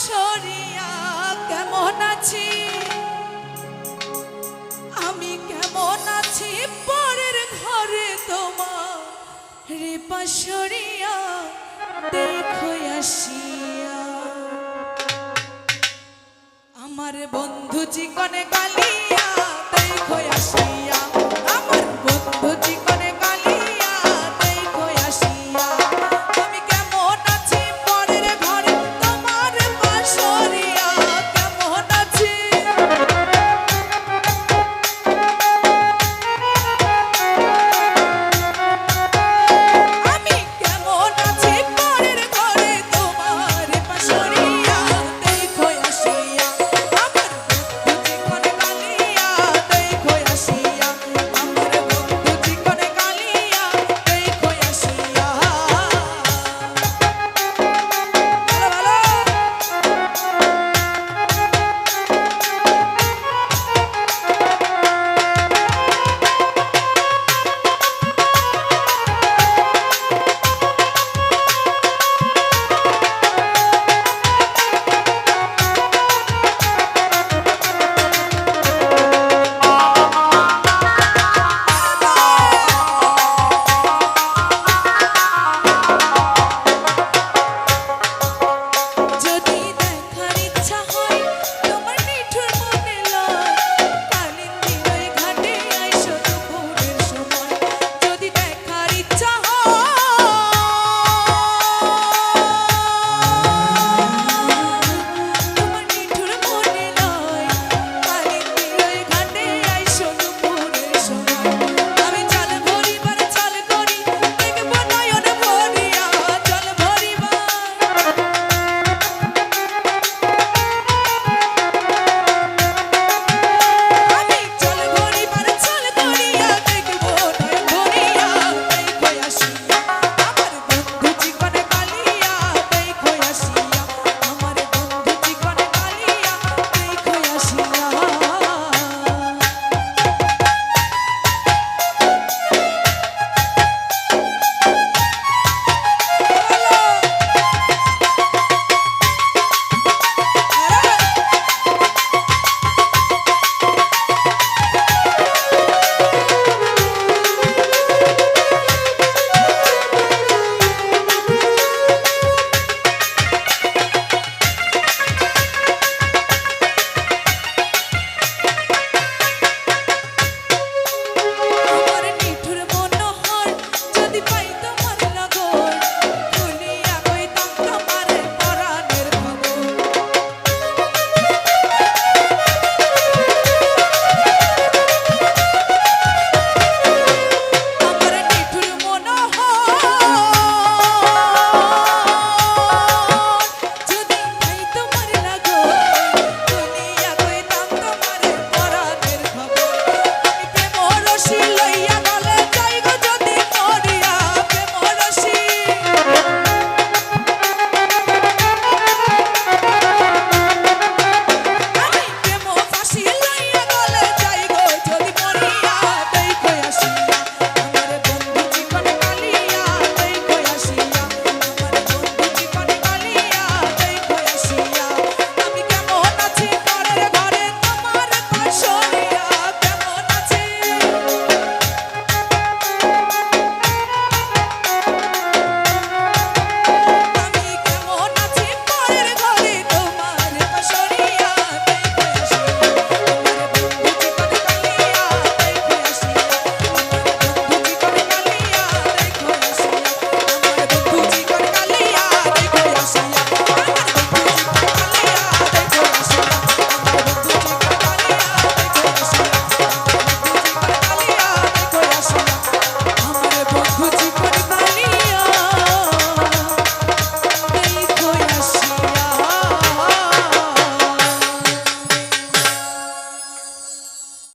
সরিয়া কেমন আছি? আমি কেমন আছি? পরের ঘরে তোমার রেপা সরিয়া দেখো আসিয়া। আমার বন্ধু চিকনে গালিয়া দেখো আসিয়া।